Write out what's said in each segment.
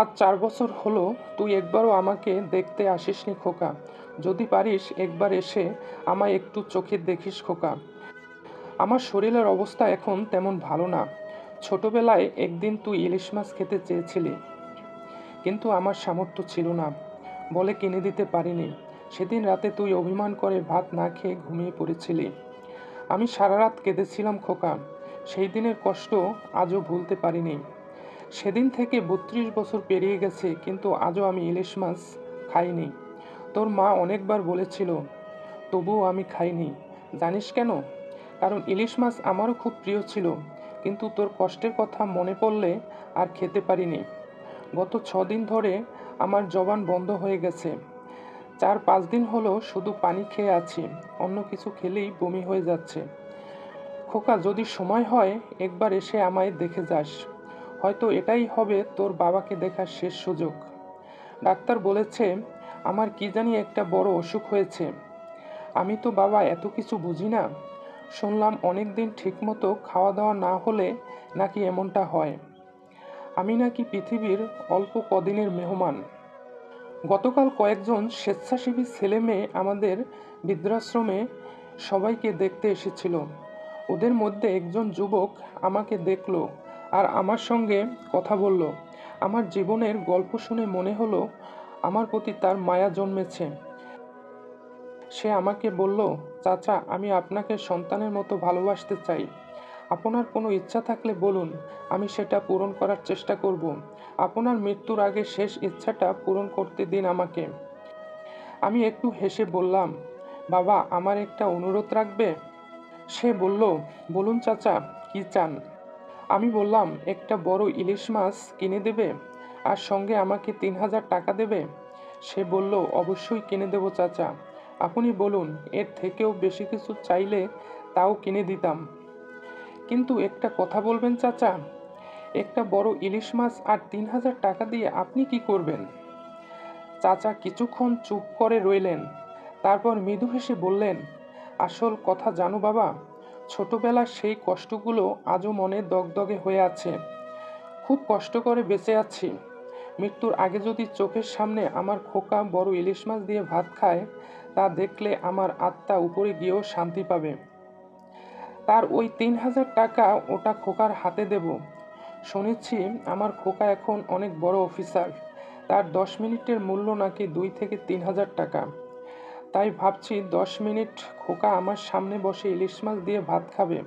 আজ চার বছর হলো, তুই একবারও আমাকে দেখতে আসিসনি খোকা। যদি পারিস একবার এসে আমায় একটু চোখে দেখিস খোকা। আমার শরীরের অবস্থা এখন তেমন ভালো না। ছোটবেলায় একদিন তুই ইলিশ মাছ খেতে চেয়েছিলি, কিন্তু আমার সামর্থ্য ছিল না। বলে কিনে দিতে পারিনি। সেদিন রাতে তুই অভিমান করে ভাত না খেয়ে ঘুমিয়ে পড়েছিলি। আমি সারা রাত কেঁদেছিলাম খোকা। সেই দিনের কষ্ট আজও ভুলতে পারিনি। সেদিন থেকে বত্রিশ বছর পেরিয়ে গেছে, কিন্তু আজও আমি ইলিশ মাছ খাইনি। তোর মা অনেকবার বলেছিল, তবুও আমি খাইনি। জানিস কেন? কারণ ইলিশ মাছ আমারও খুব প্রিয় ছিল, কিন্তু তোর কষ্টের কথা মনে পড়লে আর খেতে পারিনি। গত দিন ধরে আমার জবান বন্ধ হয়ে গেছে। চার পাঁচ দিন হলো শুধু পানি খেয়ে আছি, অন্য কিছু খেলেই বমি হয়ে যাচ্ছে। খোকা, যদি সময় হয়, একবার এসে আমায় দেখে যাস। হয়তো এটাই হবে তোর বাবাকে দেখার শেষ সুযোগ। ডাক্তার বলেছে, আমার কি জানি একটা বড় অসুখ হয়েছে। আমি তো বাবা এত কিছু বুঝি না। শুনলাম অনেক দিন ঠিকমতো খাওয়া দাওয়া না হলে নাকি এমনটা হয়। আমি নাকি পৃথিবীর অল্প কদিনের মেহমান। গতকাল কয়েকজন স্বেচ্ছাসেবী ছেলে মেয়ে আমাদের বৃদ্ধাশ্রমে সবাইকে দেখতে এসেছিল। ওদের মধ্যে একজন যুবক আমাকে দেখল। আর আমার সঙ্গে কথা বলল। আমার জীবনের গল্প শুনে মনে হলো আমার প্রতি তার মায়া জন্মেছে। সে আমাকে বলল, চাচা, আমি আপনাকে সন্তানের মতো ভালোবাসতে চাই। আপনার কোনো ইচ্ছা থাকলে বলুন, আমি সেটা পূরণ করার চেষ্টা করব। আপনার মৃত্যুর আগে শেষ ইচ্ছাটা পূরণ করতে দিন আমাকে আমি একটু হেসে বললাম, বাবা, আমার একটা অনুরোধ রাখবে সে বলল, বলুন, চাচা, কি চান? আমি বললাম, একটা বড় ইলিশ মাছ কিনে দেবে আর সঙ্গে আমাকে তিন হাজার টাকা দেবে? সে বলল, অবশ্যই কিনে দেবো চাচা। আপনি বলুন, এর থেকেও বেশি কিছু চাইলে তাও কিনে দিতাম। কিন্তু একটা কথা বলবেন চাচা, একটা বড় ইলিশ মাছ আর তিন হাজার টাকা দিয়ে আপনি কি করবেন? চাচা কিছুক্ষণ চুপ করে রইলেন। তারপর মৃদু হেসে বললেন, আসল কথা জানো বাবা ছোটবেলার সেই কষ্টগুলো আজও মনে দগদগে হয়ে আছে। খুব কষ্ট করে বেঁচে আছি। মৃত্যুর আগে যদি চোখের সামনে আমার খোকা বড় ইলিশ মাছ দিয়ে ভাত খায়, তা দেখলে আমার আত্মা উপরে গিয়েও শান্তি পাবে। তার ওই তিন হাজার টাকা ওটা খোকার হাতে দেব। শুনেছি আমার খোকা এখন অনেক বড় অফিসার তার দশ মিনিটের মূল্য নাকি দুই থেকে তিন হাজার টাকা। তাই ভাবছি দশ মিনিট খোকা আমার সামনে বসে ইলিশ মাছ দিয়ে ভাত খাবে।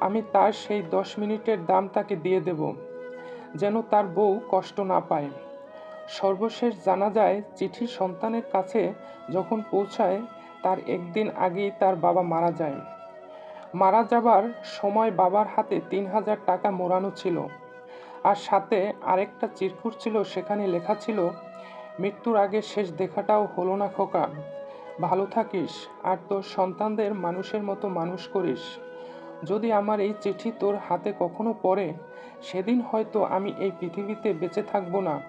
আমি তার সেই দশ মিনিটের দাম তাকে দিয়ে দেব, যেন তার বউ কষ্ট না পায়। সর্বশেষ জানা যায় চিঠি সন্তানের কাছে যখন পৌঁছায়, তার একদিন আগেই তার বাবা মারা যায়। মারা যাবার সময় বাবার হাতে তিন হাজার টাকা মোড়ানো ছিল। আর সাথে আরেকটা চিরকুট ছিল, সেখানে লেখা ছিল, মৃত্যুর আগে শেষ দেখাটাও হলো না খোকা। ভালো থাকিস আর তোর সন্তানদের মানুষের মতো মানুষ করিস। যদি আমার এই চিঠি তোর হাতে কখনো পড়ে, সেদিন হয়তো আমি এই পৃথিবীতে বেঁচে থাকব না।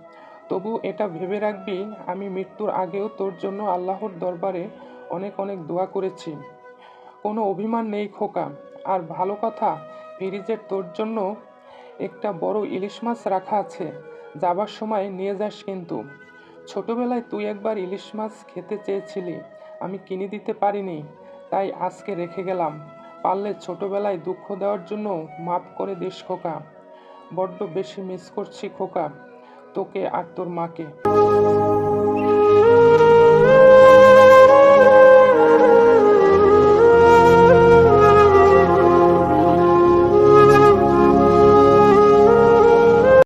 তবু এটা ভেবে রাখবি, আমি মৃত্যুর আগেও তোর জন্য আল্লাহর দরবারে অনেক অনেক দোয়া করেছি। কোনো অভিমান নেই খোকা। আর ভালো কথা, ফিরিজের তোর জন্য একটা বড় ইলিশ মাছ রাখা আছে। যাবার সময় নিয়ে যাস কিন্তু। ছোটবেলায় তুই একবার ইলিশ মাছ খেতে চেয়েছিলি। আমি কিনে দিতে পারিনি, তাই আজকে রেখে গেলাম। পারলে ছোটোবেলায় দুঃখ দেওয়ার জন্য মাফ করে দিস, খোকা। বড্ড বেশি মিস করছি, খোকা। তোকে আর তোর মাকে।